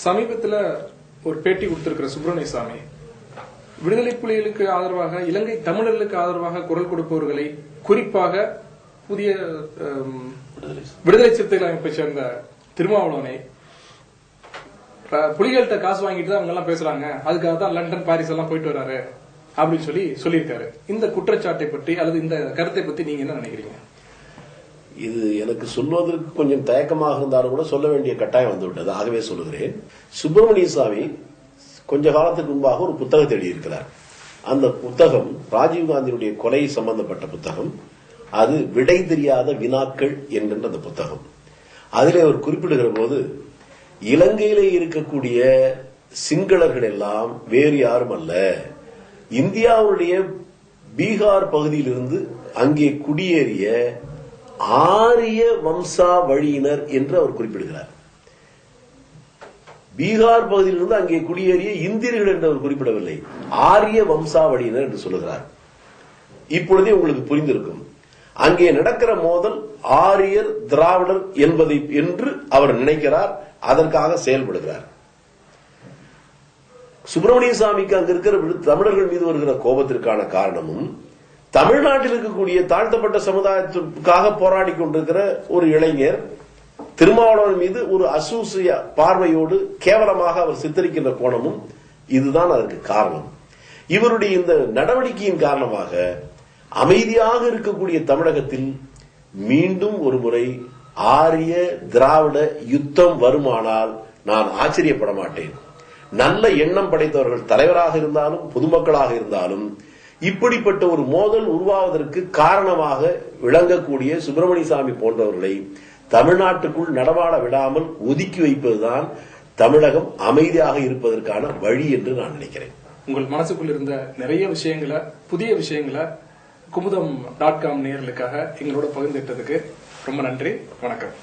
சமீபத்துல ஒரு பேட்டி கொடுத்திருக்கிற சுப்பிரமணிய சாமி விடுதலை புலிகளுக்கு ஆதரவாக இலங்கை தமிழர்களுக்கு ஆதரவாக குரல் கொடுப்பவர்களை குறிப்பாக புதிய விடுதலை சிறுத்தைகள். அமைப்பை சேர்ந்த திருமாவளவனை புலிகள்கிட்ட காசு வாங்கிட்டு தான் அவங்க எல்லாம் பேசுறாங்க. அதுக்காக தான் லண்டன் பாரிஸ் எல்லாம் போயிட்டு வராரு. அப்படின்னு சொல்லி சொல்லியிருக்காரு. இந்த குற்றச்சாட்டை பற்றி அல்லது இந்த கருத்தை பத்தி நீங்க என்ன நினைக்கிறீங்க? இது எனக்கு சொல்வதற்கு கொஞ்சம் தயக்கமாக இருந்தாலும் கூட சொல்ல வேண்டிய கட்டாயம் வந்துவிட்டது ஆகவே சொல்லுகிறேன். சுப்பிரமணிய சாமி கொஞ்ச காலத்துக்கு முன்பாக ஒரு புத்தகத்தை எழுதியிருக்கிறார் அந்த புத்தகம் ராஜீவ்காந்தியுடைய கொலை சம்பந்தப்பட்ட புத்தகம். அது விடை தெரியாத வினாக்கள் என்கின்ற அந்த புத்தகம். அதில் அவர் குறிப்பிடுகிற போது இலங்கையிலே இருக்கக்கூடிய சிங்களர்கள் எல்லாம் வேறு யாரும் அல்ல. இந்தியாவுடைய பீகார் பகுதியிலிருந்து அங்கே குடியேறிய ஆரிய வம்சா வழியினர் என்று அவர் குறிப்பிடுகிறார். பீகார் பகுதியிலிருந்து அங்கே குடியேறிய இந்தியர்கள் என்று அவர் குறிப்பிடவில்லை. ஆரிய வம்சாவளியினர் என்று சொல்லுகிறார். இப்பொழுதே உங்களுக்கு புரிந்திருக்கும். அங்கே நடக்கிற மோதல் ஆரியர் திராவிடர் என்பதை என்று அவர் நினைக்கிறார் அதற்காக செயல்படுகிறார். சுப்பிரமணிய சாமிக்கு அங்க இருக்கிற தமிழர்கள் மீது வருகிற கோபத்திற்கான காரணமும் தமிழ்நாட்டில் இருக்கக்கூடிய தாழ்த்தப்பட்ட சமுதாயத்திற்காக போராடி கொண்டிருக்கிற ஒரு இளைஞர் திருமாவளவன் மீது ஒரு அசூசிய பார்வையோடு கேவலமாக அவர் சித்தரிக்கின்ற கோணமும் இதுதான் அதற்கு காரணம். இவருடைய இந்த நடவடிக்கையின் காரணமாக அமைதியாக இருக்கக்கூடிய தமிழகத்தில் மீண்டும் ஒரு முறை ஆரிய திராவிட யுத்தம் வருமானால் நான் ஆச்சரியப்பட மாட்டேன். நல்ல எண்ணம் படைத்தவர்கள் தலைவராக இருந்தாலும் பொதுமக்களாக இருந்தாலும் இப்படிப்பட்ட ஒரு மோதல் உருவாவதற்கு காரணமாக விளங்கக்கூடிய சுப்பிரமணிய சாமி போன்றவர்களை தமிழ்நாட்டுக்குள் நடமாட விடாமல் ஒதுக்கி வைப்பதுதான் தமிழகம் அமைதியாக இருப்பதற்கான வழி என்று நான் நினைக்கிறேன். உங்கள் மனசுக்குள்ள இருந்த நிறைய விஷயங்களை புதிய விஷயங்களை குமுதம் டாட் காம் நேர்களுக்காக எங்களோட பகிர்ந்துட்டதுக்கு ரொம்ப நன்றி. வணக்கம்.